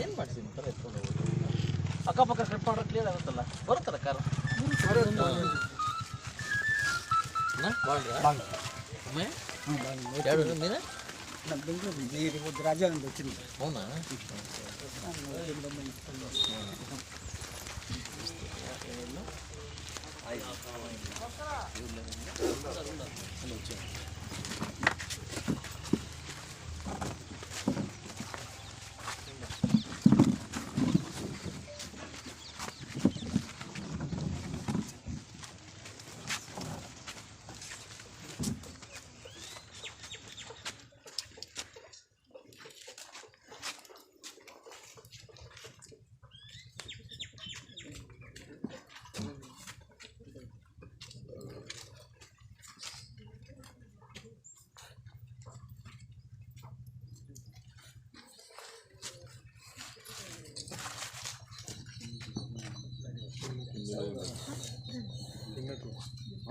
ಏನು ಮಾಡ್ತೀನಿ ಥರ ಎತ್ಕೊಂಡು ಹೋಗೋದು ಅಕ್ಕಪಕ್ಕ ಕಟ್ ಮಾಡ್ರೆ ಕ್ಲಿಯರ್ ಆಗುತ್ತಲ್ಲ ಬರುತ್ತಲ್ಲ ಕಾರು ಎರಡು ಮೀನು రాజా నుండి వచ్చింది అవునా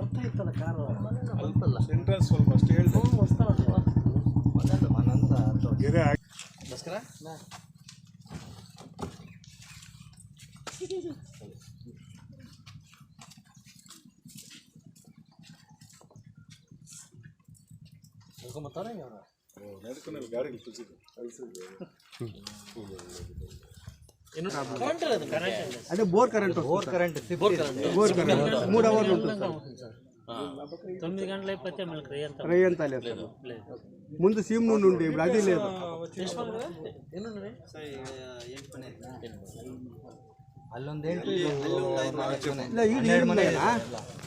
ಬರ್ತಾ ಇತ್ತಲ್ಲ ಕಾರು ಬಂತಲ್ಲ. ಸೆಂಟ್ರಲ್ ಸ್ವಲ್ಪ ಅಷ್ಟು ಹೇಳಿ ವಸ್ತಾವಲ್ಲ ಗೆರೆ ನಮಸ್ಕಾರ ನಡ್ಕೊಂಡು ಗಾಡಿ ಕಳಿಸಿದ್ರು ಕರೆಂಟ್ అంటే bore current bore current bore current మూడు అవర్లు ఉంటుంది తొమ్మిది గంటలు అయిపోతే మనకి రయ్యంతా లేదు. ముందు సీమ్ నుండి ఉండే ఇప్పుడు అది లేదు.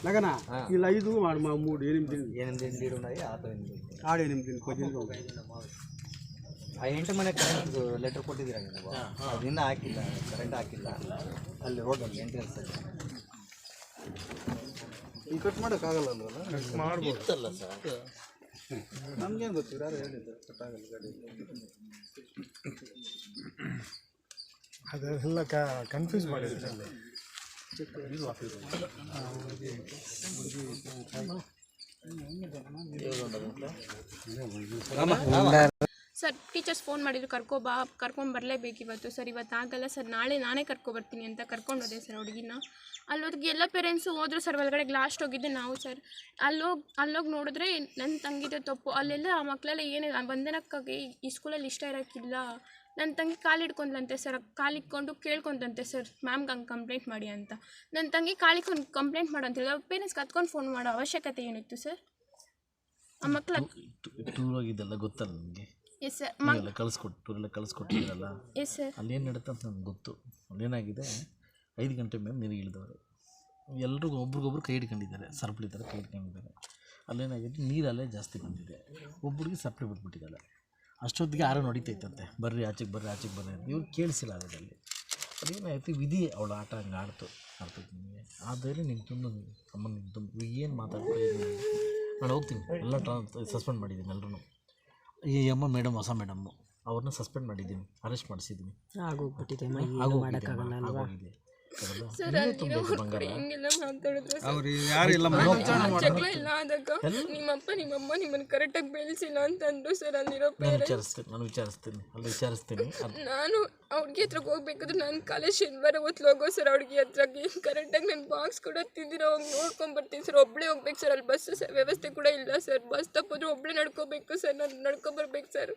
లగనా ఇలా ఐదు వాడు మా మూడు ఎనిమిది. ఎనిమిది ఉన్నాయి ఆడ ఎనిమిది పద్దెనిమిది ಆ ಎಂಟು ಮನೆ ಕರೆಂಟ್ ಲೆಟರ್ ಕೊಟ್ಟಿದ್ದೀರಾ ನೀವು? ಅದು ಇನ್ನೂ ಹಾಕಿಲ್ಲ ಕರೆಂಟ್ ಹಾಕಿಲ್ಲ. ಅಲ್ಲಿ ಹೋಗಲ್ಲ ಎಂಟ್ರೆನ್ಸ್ ಈ ಕಟ್ ಮಾಡೋಕ್ಕಾಗಲ್ಲ ಅಲ್ವಲ್ಲ ಮಾಡ್ಬೋದಲ್ಲ ಸರ್? ನಮ್ಗೇನು ಗೊತ್ತಿರ ಯಾರು ಹೇಳಿದ್ರು ಕಟ್ ಆಗಲ್ಲ ಗಾಡಿ ಅದೆಲ್ಲ ಕನ್ಫ್ಯೂಸ್ ಮಾಡಿದ್ದಾರೆ ಸರ್ ಟೀಚರ್ಸ್ ಫೋನ್ ಮಾಡಿದ್ರು ಕರ್ಕೊ ಬಾ ಕರ್ಕೊಂಡು ಬರಲೇಬೇಕು ಇವತ್ತು ಸರ್ ಇವತ್ತು ಆಗಲ್ಲ ಸರ್ ನಾಳೆ ನಾನೇ ಕರ್ಕೊಬರ್ತೀನಿ ಅಂತ ಕರ್ಕೊಂಡು ಹೋದೆ ಸರ್ ಹುಡುಗಿನ ಅಲ್ಲೋದಕ್ಕೆ ಎಲ್ಲ ಪೇರೆಂಟ್ಸು ಹೋದ್ರು ಸರ್ ಒಳಗಡೆ ಲಾಸ್ಟ್ ಹೋಗಿದ್ದೆ ನಾವು ಸರ್ ಅಲ್ಲೋಗಿ ಅಲ್ಲೋಗಿ ನೋಡಿದ್ರೆ ನನ್ನ ತಂಗಿದ ತಪ್ಪು ಅಲ್ಲೆಲ್ಲ ಆ ಮಕ್ಕಳೆಲ್ಲ ಏನೇ ಬಂಧನಕ್ಕಾಗಿ ಈ ಸ್ಕೂಲಲ್ಲಿ ಇಷ್ಟ ಇರೋಕ್ಕಿಲ್ಲ ನನ್ನ ತಂಗಿ ಕಾಲಿಡ್ಕೊಂಡ್ಲಂತೆ ಸರ್ ಕಾಲು ಇಟ್ಕೊಂಡು ಕೇಳ್ಕೊಂತಂತೆ ಸರ್ ಮ್ಯಾಮ್ಗೆ ಹಂಗೆ ಕಂಪ್ಲೇಂಟ್ ಮಾಡಿ ಅಂತ ನನ್ನ ತಂಗಿ ಕಾಲಿಕೊಂಡು ಕಂಪ್ಲೇಂಟ್ ಮಾಡು ಅಂತ ಹೇಳಿದ್ರು ಪೇರೆಂಟ್ಸ್ ಹತ್ಕೊಂಡು ಫೋನ್ ಮಾಡೋ ಅವಶ್ಯಕತೆ ಏನಿತ್ತು ಸರ್ ಆ ಮಕ್ಕಳ ಗೊತ್ತಲ್ಲ ನನಗೆ ಎಸ್ ಸರ್. ನೀವೆಲ್ಲ ಕಳಿಸ್ಕೊಟ್ಟು ಟೂರೆಲ್ಲ ಕಳಿಸ್ಕೊಟ್ಟಿದ್ದೀರಲ್ಲ ಎಸ್ ಸರ್. ಅಲ್ಲೇನು ನಡೀತ ಅಂತ ನನಗೆ ಗೊತ್ತು. ಅಲ್ಲೇನಾಗಿದೆ? ಐದು ಗಂಟೆ ಮೇಲೆ ನೀರಿಗೆ ಇಳಿದವರು. ಎಲ್ರಿಗೂ ಒಬ್ರಿಗೊಬ್ರು ಕೈ ಹಿಡ್ಕೊಂಡಿದ್ದಾರೆ ಸರಪಳಿ ಥರ ಕೈ ಹಿಡ್ಕೊಂಡಿದ್ದಾರೆ. ಅಲ್ಲೇನಾಗಿದೆ? ನೀರಲ್ಲೇ ಜಾಸ್ತಿ ಬಂದಿದೆ. ಒಬ್ರಿಗೆ ಸಪ್ಲಿ ಬಿಟ್ಬಿಟ್ಟಿದ್ದಾರೆ. ಅಷ್ಟೊತ್ತಿಗೆ ಆರೋ ನಡೀತೈತಂತೆ. ಬರ್ರಿ ಆಚೆಗೆ ಬರ್ರಿ ಆಚೆಗೆ ಬರ್ರಿ ಅಂತ ಇವ್ರು ಕೇಳಿಸಿಲ್ಲ ಅದರಲ್ಲಿ ಅದೇನಾಯ್ತು? ವಿಧಿ ಅವಳ ಆಟ ಹಂಗೆ ಆಡ್ತು. ಆಡ್ತೈತಿ ನಿಮಗೆ? ಆದರೆ ನಿಮ್ಗೆ ತುಂಬ ಅಮ್ಮ ನಿಮ್ಗೆ ತುಂಬ ಏನು ಮಾತಾಡ್ತಾ ನಾನು ಹೋಗ್ತೀನಿ. ಎಲ್ಲ ಟ್ರಾ ಸಸ್ಪೆಂಡ್ ಮಾಡಿದ್ದೀನಿ ಎಲ್ಲರೂ ಈ ಅಮ್ಮ ಮೇಡಮ್ ಹೊಸ ಮೇಡಮ್ಮು ಅವ್ರನ್ನ ಸಸ್ಪೆಂಡ್ ಮಾಡಿದ್ದೀನಿ ಅರೆಸ್ಟ್ ಮಾಡಿಸಿದ್ದೀನಿ. ಆಗೋಗ್ಬಿಟ್ಟಿದೆ ಅಮ್ಮ, ಆಗೋಗಿದೆ. ನೀವೇ ತುಂಬ ಆಯ್ತು ಹಿಂಗೆಲ್ಲ ಮಾತಾಡಿದ್ರು ಸರ್. ಅವ್ರು ಯಾರು ಇಲ್ಲ ಜಗಳ ಇಲ್ಲ ಆದಾಗ ನಿಮ್ಮಪ್ಪ ನಿಮ್ಮಮ್ಮ ನಿಮ್ಮನ್ನ ಕರೆಕ್ಟಾಗಿ ಬೆಳೆಸಿಲ್ಲ ಅಂತಂದ್ರು ಸರ್ ಅಲ್ಲಿರೋ ನಾನು ಪೇರೆಂಟ್ಸ್ ವಿಚಾರಿಸ್ತೀನಿ ನಾನು ವಿಚಾರಿಸ್ತೀನಿ ಅಲ್ಲಿ ವಿಚಾರಿಸ್ತೀನಿ. ಅದು ನಾನು ಅವ್ರಿಗೆ ಹತ್ರಕ್ಕೆ ಹೋಗ್ಬೇಕಾದ್ರೆ ನಾನು ಕಾಲೇಜ್ ಶನಿವಾರ ಹೊತ್ತು ಹೋಗೋ ಸರ್ ಅವ್ರಿಗೆ ಹತ್ರಕ್ಕೆ. ಕರೆಕ್ಟಾಗಿ ನಾನು ಬಾಕ್ಸ್ ಕೂಡ ತಿಂದಿರೋ ಹೋಗಿ ನೋಡ್ಕೊಂಡ್ ಬರ್ತೀನಿ ಸರ್. ಒಬ್ಬಳೇ ಹೋಗ್ಬೇಕು ಸರ್ ಅಲ್ಲಿ ಬಸ್ ವ್ಯವಸ್ಥೆ ಕೂಡ ಇಲ್ಲ ಸರ್. ಬಸ್ ತಪ್ಪಿದ್ರೆ ಒಬ್ಳೆ ನಡ್ಕೋಬೇಕು ಸರ್ ನಾನು ನಡ್ಕೊಬರ್ಬೇಕು ಸರ್.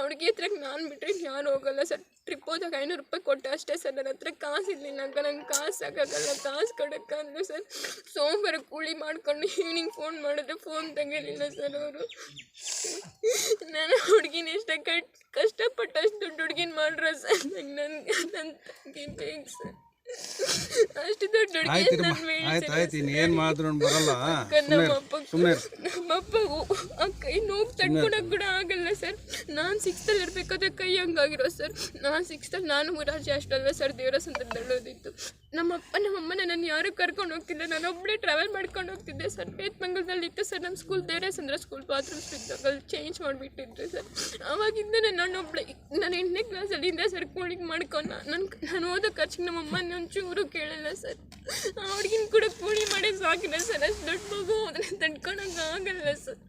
ಅವ್ರಿಗೆ ಹತ್ರ ನಾನು ಬಿಟ್ಟರೆ ಯಾರು ಹೋಗಲ್ಲ ಸರ್. ಟ್ರಿಪ್ ಹೋದಾಗ ಐನೂರು ರೂಪಾಯಿ ಕೊಟ್ಟೆ ಅಷ್ಟೇ ಸರ್ ನನ್ನ ಹತ್ರ ಕಾಸಿರ್ಲಿಲ್ಲ ಇರಲಿಲ್ಲ ನಂಗೆ ಕಾಸು ಸಾಕಾಗಲ್ಲ ಕಾಸು ಕೊಡೋಕ್ಕಂದ್ರು ಸರ್. ಸೋಮವಾರ ಕೂಲಿ ಮಾಡ್ಕೊಂಡು ಈವ್ನಿಂಗ್ ಫೋನ್ ಮಾಡಿದ್ರೆ ಫೋನ್ ತೆಗಿಲಿಲ್ಲ ಸರ್ ಅವರು. ನಾನು ಹುಡುಗಿನ ಎಷ್ಟೇ ಕಟ್ ಕಷ್ಟಪಟ್ಟು ಅಷ್ಟು ದುಡ್ಡು ಹುಡುಗಿನ ಮಾಡ್ರ ಸರ್. ನಂಗೆ ನನ್ಗೆ ನನ್ನ ತಂಗಿ ಬೇಕು ಸರ್. ಅಷ್ಟು ದೊಡ್ಡ ಹುಡುಗಿ ಆಯ್ತು ಆಯ್ತು ಆಯ್ತು ಏನು ಮಾತ್ರ ಬರಲ್ಲ. ಸುಮ್ಮನೆ ಸುಮ್ಮನೆ ನಮ್ಮಪ್ಪ ಆ ಕೈ ನೋವು ತಡ್ಕೊಳಕ್ ಕೂಡ ಆಗಲ್ಲ ಸರ್. ನಾನು ಸಿಕ್ಸ್ತಲ್ಲಿ ಇರ್ಬೇಕಾದ್ರೆ ಕೈ ಹಂಗಾಗಿರೋ ಸರ್. ನಾನು ಸಿಕ್ಸ್ತಲ್ಲಿ ನಾನು ಮುರಾರ್ಜಿ ಅಷ್ಟಲ್ಲ ಸರ್ ದೇವರ ಸಂತ ದಳ್ಳೋದಿತ್ತು ನಮ್ಮಪ್ಪ ನಮ್ಮಮ್ಮನ ನಾನು ಯಾರು ಕರ್ಕೊಂಡು ಹೋಗ್ತಿಲ್ಲ. ನಾನು ಒಬ್ಬಳೇ ಟ್ರಾವೆಲ್ ಮಾಡ್ಕೊಂಡು ಹೋಗ್ತಿದ್ದೆ ಸರ್. ಬೇತ್ಮಂಗಲದಲ್ಲಿ ಇತ್ತು ಸರ್. ನಮ್ಮ ಸ್ಕೂಲ್ ದೇವರೇಸಂದ್ರ ಸ್ಕೂಲ್ ಬಾತ್ರೂಮ್ಸ್ ಅಲ್ಲಿ ಚೇಂಜ್ ಮಾಡಿಬಿಟ್ಟಿದ್ರು ಸರ್. ಆವಾಗಿಂದ ನಾನು ಒಬ್ಬಳೆ ನಾನು ಎಂಟನೇ ಕ್ಲಾಸಲ್ಲಿ ಹಿಂದೆ ಸರ್ ಕೂಲಿಂಗ್ ಮಾಡ್ಕೊಂಡು ನನ್ನ ನಾನು ಓದೋ ಖರ್ಚಿಗೆ ನಮ್ಮ ಅಮ್ಮನ ಒಂಚೂರು ಕೇಳಲ್ಲ ಸರ್. ಅವ್ರಿಗಿನ್ ಕೂಡ ಕೂಲಿ ಮಾಡಿ ಸಾಕಿದೆ ಸರ್. ಅಷ್ಟು ದೊಡ್ಡ ಮಗು, ಅದನ್ನ ತಡ್ಕೊಳಕ್ಕೆ ಆಗಲ್ಲ ಸರ್.